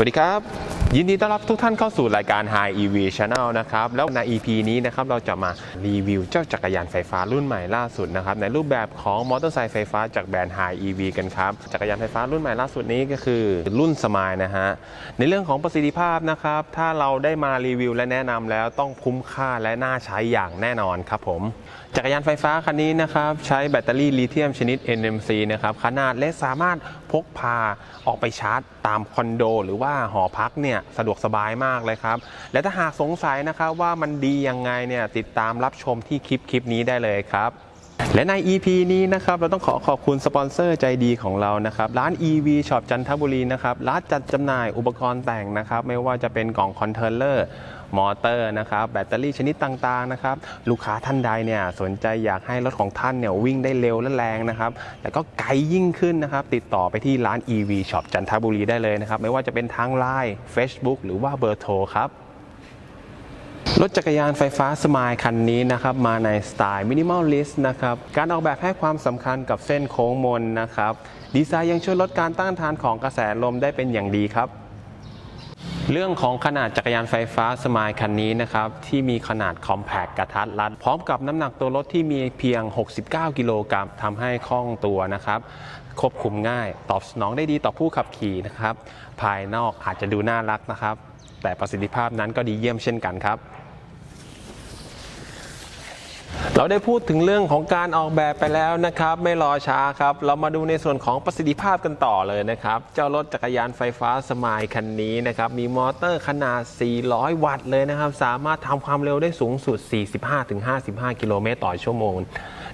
สวัสดีครับ ยินดีต้อนรับทุกท่านเข้าสู่รายการ High EV Channel นะครับ แล้วใน EP นี้นะครับเราจะมารีวิวเจ้าจักรยานไฟฟ้ารุ่นใหม่ล่าสุดนะครับ ในรูปแบบของมอเตอร์ไซค์ไฟฟ้าจากแบรนด์ High EV กันครับ จักรยานไฟฟ้ารุ่นใหม่ล่าสุดนี้ก็คือรุ่นสมายนะฮะ ในเรื่องของประสิทธิภาพนะครับ ถ้าเราได้มารีวิวและแนะนำแล้วต้องคุ้มค่าและน่าใช้อย่างแน่นอนครับผมจักรยานไฟฟ้าคันนี้นะครับใช้แบตเตอรี่ลิเธียมชนิด NMC นะครับขนาดเล็กสามารถพกพาออกไปชาร์จตามคอนโด หรือว่าหอพักเนี่ยสะดวกสบายมากเลยครับ และถ้าหากสงสัยนะครับว่ามันดียังไงเนี่ยติดตามรับชมที่คลิปคลิปนี้ได้เลยครับ และใน EP นี้นะครับเราต้องขอขอบคุณสปอนเซอร์ใจดีของเรานะครับร้าน EV Shop จันทบุรีนะครับร้านจัดจำหน่ายอุปกรณ์แต่งนะครับไม่ว่าจะเป็นกล่องคอนเทนเลอร์มอเตอร์นะครับแบตเตอรี่ชนิดต่างๆนะครับลูกค้าท่านใดเนี่ยสนใจอยากให้รถของท่านเนี่ยวิ่งได้เร็วและแรงนะครับแล้วก็ไกลยิ่งขึ้นนะครับติดต่อไปที่ร้าน EV Shop จันทบุรีได้เลยนะครับไม่ว่าจะเป็นทาง Line Facebook หรือว่าเบอร์โทรครับ รถจักรยานไฟฟ้าสมายคันนี้นะครับมาในสไตล์มินิมอลลิสต์นะครับการออกแบบให้ความสำคัญกับเส้นโค้งมนนะครับดีไซน์ยังช่วยลดการต้านทานของกระแสลมได้เป็นอย่างดีครับ เรื่องของขนาดจักรยานไฟฟ้าสมายคันนี้นะครับที่มีขนาดคอมแพคกระทัดรัด พร้อมกับน้ำหนักตัวรถที่มีเพียง 69 กิโลกรัมทำให้คล่องตัวนะครับควบคุมง่าย ตอบสนองได้ดีต่อผู้ขับขี่นะครับภายนอกอาจจะดูน่ารักนะครับ แต่ประสิทธิภาพนั้นก็ดีเยี่ยมเช่นกันครับเราได้พูดถึงเรื่องของการออกแบบไปแล้วนะครับ ไม่รอช้าครับ เรามาดูในส่วนของประสิทธิภาพกันต่อเลยนะครับ เจ้ารถจักรยานไฟฟ้าสมายคันนี้นะครับ มีมอเตอร์ขนาด 400 วัตต์เลยนะครับ สามารถทำความเร็วได้สูงสุด 45-55 กิโลเมตรต่อชั่วโมง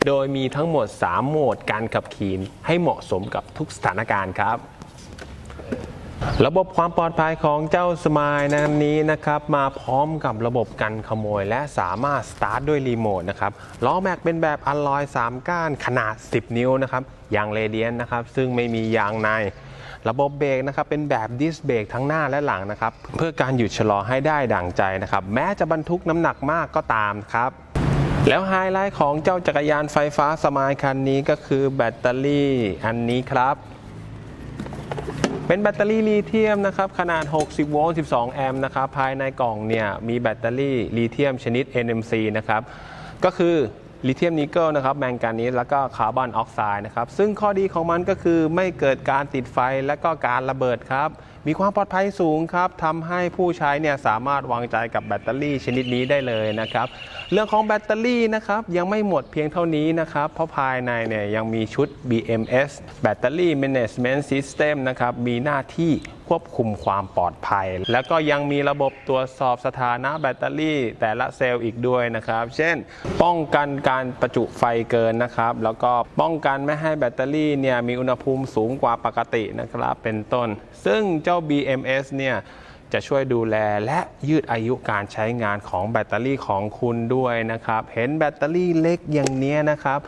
โดยมีทั้งหมด 3 โหมดการขับขี่ให้เหมาะสมกับทุกสถานการณ์ครับ ระบบความปลอดภัยของเจ้าสมายนันนี้นะครับ มาพร้อมกับระบบกันขโมย และสามารถสตาร์ทด้วยรีโมทนะครับล้อแม็กเป็นแบบอลลอย 3 ก้านขนาด 10 นิ้วนะครับยางเรเดียนนะครับ ซึ่งไม่มียางใน ระบบเบรกนะครับเป็นแบบดิสเบรกทั้งหน้าและหลังนะครับ เพื่อการหยุดชะลอให้ได้ดั่งใจนะครับ แม้จะบรรทุกน้ำหนักมากก็ตามครับแล้วไฮไลท์ของเจ้าจักรยานไฟฟ้าสมายคันนี้ก็คือแบตเตอรี่อันนี้ครับ เป็นแบตเตอรี่ลิเธียมนะครับขนาด 60 โวลต์ 12 แอมป์นะครับภายในกล่องเนี่ยมีแบตเตอรี่ลิเธียมชนิด NMC นะครับก็คือลิเธียมนิกเกิลนะครับแมงกานีสแล้วก็คาร์บอนออกไซด์นะครับซึ่งข้อดีของมันก็คือไม่เกิดการติดไฟและก็การระเบิดครับ มีความปลอดภัยสูงครับทำให้ผู้ใช้เนี่ยสามารถวางใจกับแบตเตอรี่ชนิดนี้ได้เลยนะครับ เรื่องของแบตเตอรี่นะครับยังไม่หมดเพียงเท่านี้นะครับ เพราะภายในเนี่ยยังมีชุด BMS Battery Management System นะครับ มีหน้าที่ควบคุมความปลอดภัย แล้วก็ยังมีระบบตรวจสอบสถานะแบตเตอรี่ แต่ละเซลล์อีกด้วยนะครับ เช่น ป้องกันการประจุไฟเกินนะครับ แล้วก็ป้องกันไม่ให้แบตเตอรี่เนี่ยมีอุณหภูมิสูงกว่าปกตินะครับ เป็นต้น ซึ่งเจ้า Royal BMS เนี่ย จะช่วยดูแลและยืดอายุการใช้งานของแบตเตอรี่ของคุณด้วยนะครับ เห็นแบตเตอรี่เล็กอย่างนี้นะครับ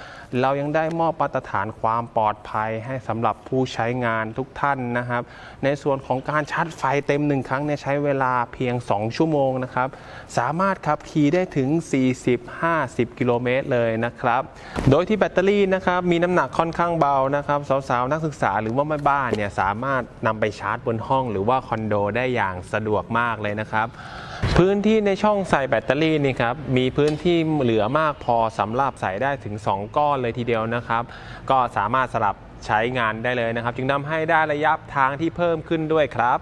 เรายังได้มอบมาตรฐานความปลอดภัยให้สำหรับผู้ใช้งานทุกท่านนะครับ ในส่วนของการชาร์จไฟเต็มหนึ่งครั้งเนี่ยใช้เวลาเพียง 2 ชั่วโมงนะครับ สามารถขับขี่ได้ถึง 40-50 กิโลเมตรเลยนะครับ โดยที่แบตเตอรี่นะครับมีน้ำหนักค่อนข้างเบานะครับสาวๆนักศึกษาหรือว่าแม่บ้านเนี่ยสามารถนำไปชาร์จบนห้องหรือว่าคอนโดได้อย่างสะดวกมากเลยนะครับ พื้นที่ในช่องใส่แบตเตอรี่นี่ครับมีพื้นที่เหลือมากพอสำหรับใส่ได้ถึง 2 ก้อนเลยทีเดียวนะครับ ก็สามารถสลับใช้งานได้เลยนะครับ จึงทำให้ได้ระยะทางที่เพิ่มขึ้นด้วยครับ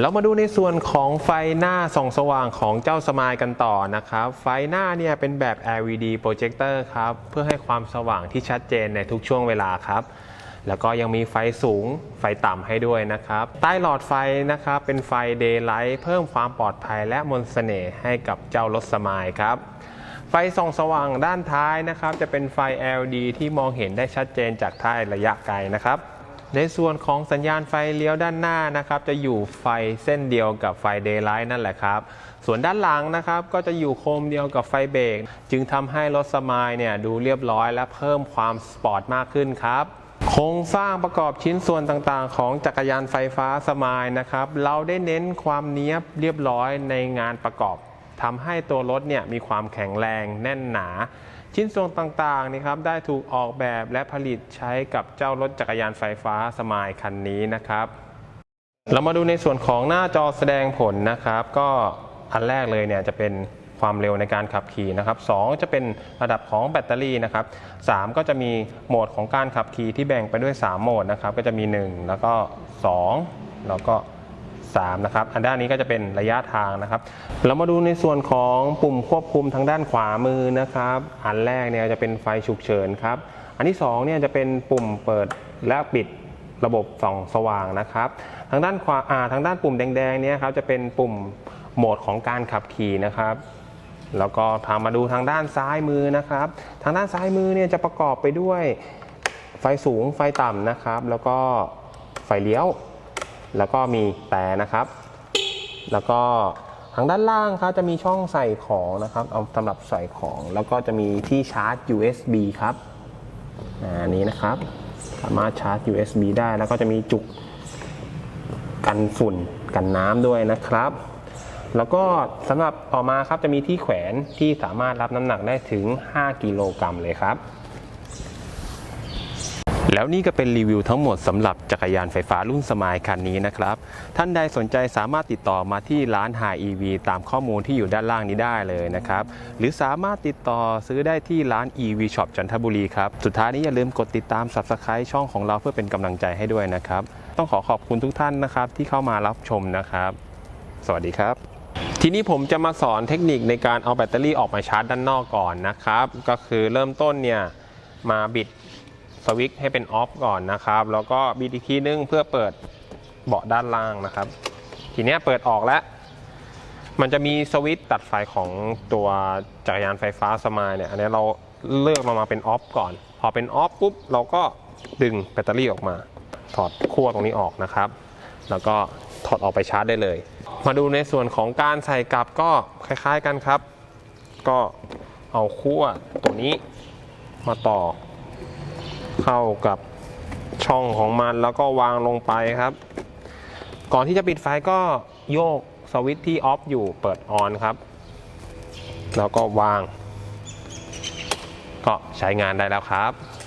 เรามาดูในส่วนของไฟหน้าส่องสว่างของเจ้าสมายกันต่อนะครับ ไฟหน้าเนี่ยเป็นแบบ LED projector ครับ เพื่อให้ความสว่างที่ชัดเจนในทุกช่วงเวลาครับ แล้วก็ยังมีไฟสูงไฟต่ำให้ด้วยนะครับ ใต้หลอดไฟนะครับ เป็นไฟ daylight เพิ่มความปลอดภัยและมนต์เสน่ห์ให้กับเจ้ารถสมายครับ ไฟส่องสว่างด้านท้ายนะครับ จะเป็นไฟ LED ที่มองเห็นได้ชัดเจนจากท้ายระยะไกลนะครับ ในส่วนของสัญญาณไฟเลี้ยวด้านหน้านะครับ จะอยู่ไฟเส้นเดียวกับไฟ daylight นั่นแหละครับ ส่วนด้านหลังนะครับ ก็จะอยู่โคมเดียวกับไฟเบรกจึงทำให้รถสมายเนี่ยดูเรียบร้อยและเพิ่มความสปอร์ตมากขึ้นครับ โครงสร้างประกอบชิ้นส่วนต่างๆ ของจักรยานไฟฟ้าสมายนะครับ เราได้เน้นความเนี้ยบเรียบร้อยในงานประกอบทำให้ตัวรถเนี่ยมีความแข็งแรงแน่นหนา ชิ้นส่วนต่างๆนี่ครับได้ถูกออกแบบและผลิตใช้กับเจ้ารถจักรยานไฟฟ้าสมายคันนี้นะครับ เรามาดูในส่วนของหน้าจอแสดงผลนะครับ ก็อันแรกเลยเนี่ยจะเป็น ความเร็วในการขับขี่นะครับสองจะเป็นระดับของแบตเตอรี่นะครับสามก็จะมีโหมดของการขับขี่ที่แบ่งไปด้วย 3 โหมดนะครับก็จะมี 1 แล้วก็ 2 แล้วก็3นะครับอันด้านนี้ก็จะเป็นระยะทางนะครับ เรามาดูในส่วนของปุ่มควบคุมทางด้านขวามือนะครับ อันแรกเนี่ยจะเป็นไฟฉุกเฉินครับ อันที่2เนี่ยจะเป็นปุ่มเปิดและปิดระบบส่องสว่างนะครับ ทางด้านขวาทางด้านปุ่มแดงๆเนี่ยครับจะเป็นปุ่มโหมดของการขับขี่นะครับ แล้วก็ทามาดูทางด้านซ้ายมือนะครับ ทางด้านซ้ายมือเนี่ยจะประกอบไปด้วยไฟสูงไฟต่ำนะครับ แล้วก็ไฟเลี้ยว แล้วก็มีแต่นะครับ แล้วก็ทางด้านล่างครับจะมีช่องใส่ของนะครับเอาสำหรับใส่ของแล้วก็จะมีที่ชาร์จ USB ครับอันนี้นะครับ สามารถชาร์จ USB ได้แล้วก็จะมีจุกกันฝุ่นกันน้ำด้วยนะครับ แล้วก็สำหรับต่อมาครับจะมีที่แขวนที่สามารถรับน้ำหนักได้ถึง 5 กิโลกรัมเลยครับ แล้วนี่ก็เป็นรีวิวทั้งหมดสำหรับจักรยานไฟฟ้ารุ่นสมายคันนี้นะครับ ท่านใดสนใจสามารถติดต่อมาที่ร้าน Hi EV ตามข้อมูลที่อยู่ด้านล่างนี้ได้เลยนะครับ หรือสามารถติดต่อซื้อได้ที่ร้าน EV Shop จันทบุรีครับ สุดท้ายนี้อย่าลืมกดติดตาม Subscribe ช่องของเราเพื่อเป็นกำลังใจให้ด้วยนะครับ ต้องขอขอบคุณทุกท่านนะครับที่เข้ามารับชมนะครับ สวัสดีครับ ทีนี้ผมจะมาสอนเทคนิคในการเอาแบตเตอรี่ออกมาชาร์จด้านนอกก่อนนะครับ ก็คือเริ่มต้นเนี่ยมาบิดสวิตช์ให้เป็นออฟก่อนนะครับ แล้วก็บิดอีกทีนึงเพื่อเปิดเบาะด้านล่างนะครับ ทีนี้เปิดออกแล้ว มันจะมีสวิตช์ตัดไฟของตัวจักรยานไฟฟ้าสมายเนี่ย อันนี้เราเลือกมามาเป็นออฟก่อน พอเป็นออฟปุ๊บเราก็ดึงแบตเตอรี่ออกมา ถอดขั้วตรงนี้ออกนะครับ แล้วก็ถอดออกไปชาร์จได้เลย มาดูในส่วนของการใส่กลับก็คล้ายๆกันครับ ก็เอาขั้วตัวนี้มาต่อ เข้ากับช่องของมันแล้วก็วางลงไปครับ ก่อนที่จะปิดไฟก็โยกสวิตช์ที่ออฟอยู่เปิดออนครับ แล้วก็วาง ก็ใช้งานได้แล้วครับ